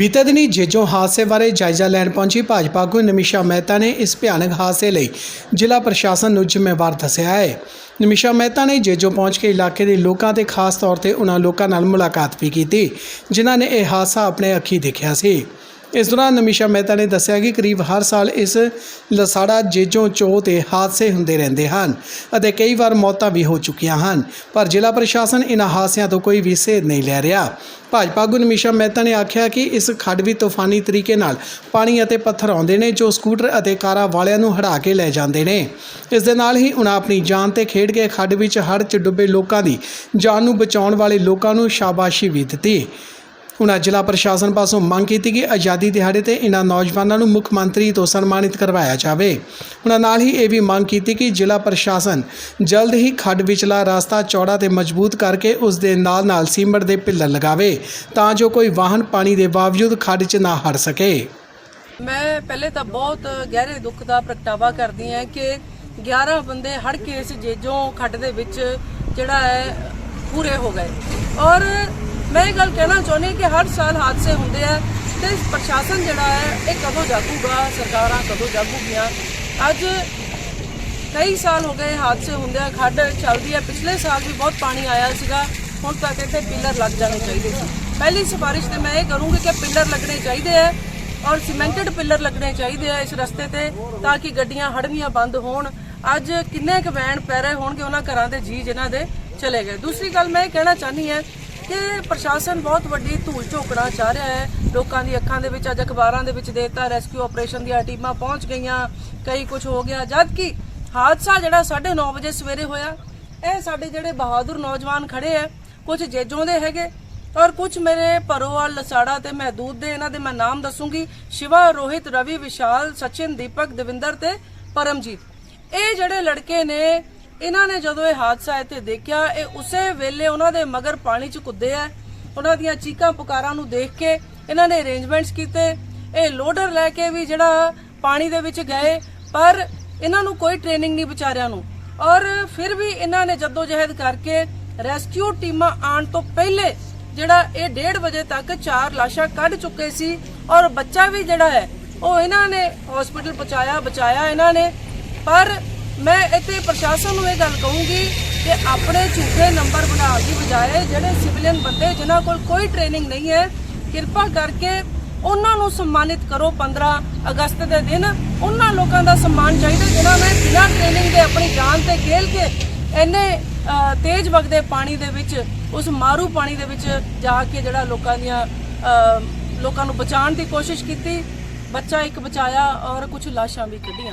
ਬੀਤੇ ਦਿਨੀ ਜੇਜੋਂ ਹਾਦਸੇ ਬਾਰੇ ਜਾਇਜ਼ਾ ਲੈਣ ਪਹੁੰਚੀ ਭਾਜਪਾ ਆਗੂ ਨਮਿਸ਼ਾ ਮਹਿਤਾ ਨੇ ਇਸ ਭਿਆਨਕ ਹਾਦਸੇ ਲਈ ਜ਼ਿਲ੍ਹਾ ਪ੍ਰਸ਼ਾਸਨ ਨੂੰ ਜ਼ਿੰਮੇਵਾਰ ਦੱਸਿਆ ਹੈ। ਨਮਿਸ਼ਾ ਮਹਿਤਾ ਨੇ ਜੇਜੋਂ ਪਹੁੰਚ ਕੇ ਇਲਾਕੇ ਦੇ ਲੋਕਾਂ ਤੇ ਖਾਸ ਤੌਰ ਤੇ ਉਹਨਾਂ ਲੋਕਾਂ ਨਾਲ ਮੁਲਾਕਾਤ ਵੀ ਕੀਤੀ, ਜਿਨ੍ਹਾਂ ਨੇ ਇਹ ਹਾਦਸਾ ਆਪਣੇ ਅੱਖੀਂ ਦੇਖਿਆ ਸੀ। ਇਸ ਦੌਰਾਨ ਨਮਿਸ਼ਾ ਮਹਿਤਾ ਨੇ ਦੱਸਿਆ ਕਿ ਕਰੀਬ ਹਰ ਸਾਲ ਇਸ ਲਸਾੜਾ ਜੇਜੋਂ ਚੋ ਤੇ ਹਾਦਸੇ ਹੁੰਦੇ ਰਹਿੰਦੇ ਹਨ ਅਤੇ ਕਈ ਵਾਰ ਮੌਤਾਂ ਵੀ ਹੋ ਚੁੱਕੀਆਂ ਹਨ, ਪਰ ਜ਼ਿਲ੍ਹਾ ਪ੍ਰਸ਼ਾਸਨ ਇਹਨਾਂ ਹਾਦਸਿਆਂ ਤੋਂ ਕੋਈ ਵੀ ਸੇਧ ਨਹੀਂ ਲੈ ਰਿਹਾ। ਭਾਜਪਾ ਆਗੂ ਨਮਿਸ਼ਾ ਮਹਿਤਾ ਨੇ ਆਖਿਆ ਕਿ ਇਸ ਖੱਡ ਵੀ ਤੂਫਾਨੀ ਤਰੀਕੇ ਨਾਲ ਪਾਣੀ ਅਤੇ ਪੱਥਰ ਆਉਂਦੇ ਨੇ ਜੋ ਸਕੂਟਰ ਅਤੇ ਕਾਰਾਂ ਵਾਲਿਆਂ ਨੂੰ ਹੜਾ ਕੇ ਲੈ ਜਾਂਦੇ ਨੇ। ਇਸ ਦੇ ਨਾਲ ਹੀ ਉਹਨਾਂ ਆਪਣੀ ਜਾਨ ਤੇ ਖੇਡ ਕੇ ਖੱਡ ਵਿੱਚ ਹੜ੍ਹ 'ਚ ਡੁੱਬੇ ਲੋਕਾਂ ਦੀ ਜਾਨ ਨੂੰ ਬਚਾਉਣ ਵਾਲੇ ਲੋਕਾਂ ਨੂੰ ਸ਼ਾਬਾਸ਼ੀ ਵੀ ਦਿੱਤੀ। ਉਨ੍ਹਾਂ ਜ਼ਿਲ੍ਹਾ ਪ੍ਰਸ਼ਾਸਨ ਪਾਸੋਂ ਮੰਗ ਕੀਤੀ ਕਿ ਆਜ਼ਾਦੀ ਦਿਹਾੜੇ ਤੇ ਇਨ੍ਹਾਂ ਨੌਜਵਾਨਾਂ ਨੂੰ ਮੁੱਖ ਮੰਤਰੀ ਤੋਂ ਸਨਮਾਨਿਤ ਕਰਵਾਇਆ ਜਾਵੇ। ਉਨ੍ਹਾਂ ਨਾਲ ਹੀ ਇਹ ਵੀ ਮੰਗ ਕੀਤੀ ਕਿ ਜ਼ਿਲ੍ਹਾ ਪ੍ਰਸ਼ਾਸਨ ਜਲਦ ਹੀ ਖੱਡ ਵਿਚਲਾ ਰਸਤਾ ਚੌੜਾ ਤੇ ਮਜ਼ਬੂਤ ਕਰਕੇ ਉਸ ਦੇ ਨਾਲ-ਨਾਲ ਸੀਮਟ ਦੇ ਪਿੱਲਰ ਲਗਾਵੇ ਤਾਂ ਜੋ ਕੋਈ ਵਾਹਨ ਪਾਣੀ ਦੇ ਬਾਵਜੂਦ ਖੱਡ 'ਚ ਨਾ ਹੜ ਸਕੇ। ਮੈਂ ਪਹਿਲੇ ਤਾਂ ਬਹੁਤ ਗਹਿਰੇ ਦੁੱਖ ਦਾ ਪ੍ਰਗਟਾਵਾ ਕਰਦੀ ਹਾਂ ਕਿ 11 ਬੰਦੇ ਹੜ ਕੇਸ ਜੇਜੋਂ ਖੱਡ ਦੇ ਵਿੱਚ ਜਿਹੜਾ ਹੈ ਪੂਰੇ ਹੋ ਗਏ। ਔਰ ਮੈਂ ਇਹ ਗੱਲ ਕਹਿਣਾ ਚਾਹੁੰਦੀ ਕਿ ਹਰ ਸਾਲ ਹਾਦਸੇ ਹੁੰਦੇ ਆ ਤੇ ਪ੍ਰਸ਼ਾਸਨ ਜਿਹੜਾ ਹੈ, ਇਹ ਕਦੋਂ ਜਾਗੂਗਾ? ਸਰਕਾਰਾਂ ਕਦੋਂ ਜਾਗੂਗੀਆਂ? ਅੱਜ ਕਈ ਸਾਲ ਹੋ ਗਏ ਹਾਦਸੇ ਹੁੰਦੇ ਆ, ਖੱਡ ਚੱਲਦੀ ਹੈ ਪਿਛਲੇ ਸਾਲ ਵੀ ਬਹੁਤ ਪਾਣੀ ਆਇਆ ਸੀਗਾ, ਹੁਣ ਤੱਕ ਇੱਥੇ ਪਿੱਲਰ ਲੱਗ ਜਾਣੇ ਚਾਹੀਦੇ ਸੀ। ਪਹਿਲੀ ਸਿਫਾਰਿਸ਼ ਤੇ ਮੈਂ ਇਹ ਕਰੂੰਗੀ ਕਿ ਪਿੱਲਰ ਲੱਗਣੇ ਚਾਹੀਦੇ ਆ ਔਰ ਸੀਮੈਂਟਡ ਪਿੱਲਰ ਲੱਗਣੇ ਚਾਹੀਦੇ ਆ ਇਸ ਰਸਤੇ ਤੇ, ਤਾਂ ਕਿ ਗੱਡੀਆਂ ਹੜਵੀਆਂ ਬੰਦ ਹੋਣ। ਅੱਜ ਕਿੰਨੇ ਕੁ ਵੈਨ ਪੈ ਰਹੇ ਹੋਣਗੇ, ਉਹਨਾਂ ਘਰਾਂ ਦੇ ਜੀ ਜਿਨ੍ਹਾਂ ਦੇ ਚਲੇ ਗਏ। ਦੂਸਰੀ ਗੱਲ ਮੈਂ ਇਹ ਕਹਿਣਾ ਚਾਹਨੀ ਹੈ ਕਿ ਪ੍ਰਸ਼ਾਸਨ ਬਹੁਤ ਵੱਡੀ ਧੂਲ ਝੋਕਣਾ ਚਾਹ ਰਿਹਾ ਹੈ। ਲੋਕਾਂ ਦੀ ਅੱਖਾਂ ਦੇ ਵਿੱਚ, ਅੱਜ ਅਖਬਾਰਾਂ ਦੇ ਵਿੱਚ ਦੇਤਾ ਰੈਸਕਿਊ ਆਪਰੇਸ਼ਨ ਦੀਆਂ ਟੀਮਾਂ ਪਹੁੰਚ ਗਈਆਂ। ਕਈ ਕੁਝ ਹੋ ਗਿਆ ਜਦ ਕਿ ਹਾਦਸਾ ਜਿਹੜਾ 9:30 ਵਜੇ ਸਵੇਰੇ ਹੋਇਆ, ਇਹ ਸਾਡੇ ਜਿਹੜੇ ਬਹਾਦਰ ਨੌਜਵਾਨ ਖੜੇ ਆ, ਕੁਝ ਜੇਜੋਂ ਦੇ ਹੈਗੇ ਔਰ ਕੁਝ ਮੇਰੇ ਪਰੋਵਾਲ ਲਸਾੜਾ ਤੇ ਮਹਦੂਦ ਦੇ, ਇਹਨਾਂ ਦੇ ਮੈਂ ਨਾਮ ਦੱਸੂਗੀ। ਸ਼ਿਵਾ ਰੋਹਿਤ, ਰਵੀ ਵਿਸ਼ਾਲ, ਸਚਿਨ, ਦੀਪਕ, ਦਵਿੰਦਰ ਤੇ ਪਰਮਜੀਤ। ਇਹ ਜਿਹੜੇ ਲੜਕੇ ਨੇ ਇਹਨਾਂ ਨੇ ਜਦੋਂ ਇਹ ਹਾਦਸਾ ਇੱਥੇ ਦੇਖਿਆ, ਇਹ ਉਸੇ ਵੇਲੇ ਉਹਨਾਂ ਦੇ ਮਗਰ ਪਾਣੀ ਚ ਕੁੱਦੇ ਆ। ਉਹਨਾਂ ਦੀਆਂ ਚੀਕਾਂ ਪੁਕਾਰਾਂ ਨੂੰ ਦੇਖ ਕੇ ਇਹਨਾਂ ਨੇ ਅਰੇਂਜਮੈਂਟਸ ਕੀਤੇ। ਇਹ ਲੋਡਰ ਲੈ ਕੇ ਵੀ ਜਿਹੜਾ ਪਾਣੀ ਦੇ ਵਿੱਚ ਗਏ, ਪਰ ਇਹਨਾਂ ਨੂੰ ਕੋਈ ਟ੍ਰੇਨਿੰਗ ਨਹੀਂ ਵਿਚਾਰਿਆਂ ਨੂੰ। ਔਰ ਫਿਰ ਵੀ ਇਹਨਾਂ ਨੇ ਜਦੋਜਹਿਦ ਕਰਕੇ ਰੈਸਕਿਊ ਟੀਮਾਂ ਆਉਣ ਤੋਂ ਪਹਿਲੇ ਜਿਹੜਾ ਇਹ 1:30 ਵਜੇ ਤੱਕ ਚਾਰ ਲਾਸ਼ਾਂ ਕੱਢ ਚੁੱਕੇ ਸੀ ਔਰ ਬੱਚਾ ਵੀ ਜਿਹੜਾ ਹੈ, ਉਹ ਇਹਨਾਂ ਨੇ ਹਸਪੀਟਲ ਪਹੁੰਚਾਇਆ, ਬਚਾਇਆ ਇਹਨਾਂ ਨੇ। ਪਰ ਮੈਂ ਇੱਥੇ ਪ੍ਰਸ਼ਾਸਨ ਨੂੰ ਇਹ ਗੱਲ ਕਹੂੰਗੀ ਕਿ ਆਪਣੇ ਝੂਠੇ ਨੰਬਰ ਬਣਾਉਣ ਦੀ ਬਜਾਏ ਜਿਹੜੇ ਸਿਵਲੀਅਨ ਬੰਦੇ ਜਿਨ੍ਹਾਂ ਕੋਲ ਕੋਈ ਟ੍ਰੇਨਿੰਗ ਨਹੀਂ ਹੈ, ਕਿਰਪਾ ਕਰਕੇ ਉਹਨਾਂ ਨੂੰ ਸਨਮਾਨਿਤ ਕਰੋ 15 ਅਗਸਤ ਦੇ ਦਿਨ। ਉਹਨਾਂ ਲੋਕਾਂ ਦਾ ਸਨਮਾਨ ਚਾਹੀਦਾ ਜਿਨ੍ਹਾਂ ਨੇ ਬਿਨਾਂ ਟ੍ਰੇਨਿੰਗ ਦੇ ਆਪਣੀ ਜਾਨ ਤੇ ਖੇਲ ਕੇ ਇੰਨੇ ਤੇਜ਼ ਵਗਦੇ ਪਾਣੀ ਦੇ ਵਿੱਚ, ਉਸ ਮਾਰੂ ਪਾਣੀ ਦੇ ਵਿੱਚ ਜਾ ਕੇ ਜਿਹੜਾ ਲੋਕਾਂ ਦੀਆਂ ਲੋਕਾਂ ਨੂੰ ਬਚਾਉਣ ਦੀ ਕੋਸ਼ਿਸ਼ ਕੀਤੀ। ਬੱਚਾ ਇੱਕ ਬਚਾਇਆ ਔਰ ਕੁਝ ਲਾਸ਼ਾਂ ਵੀ ਕੱਢੀਆਂ।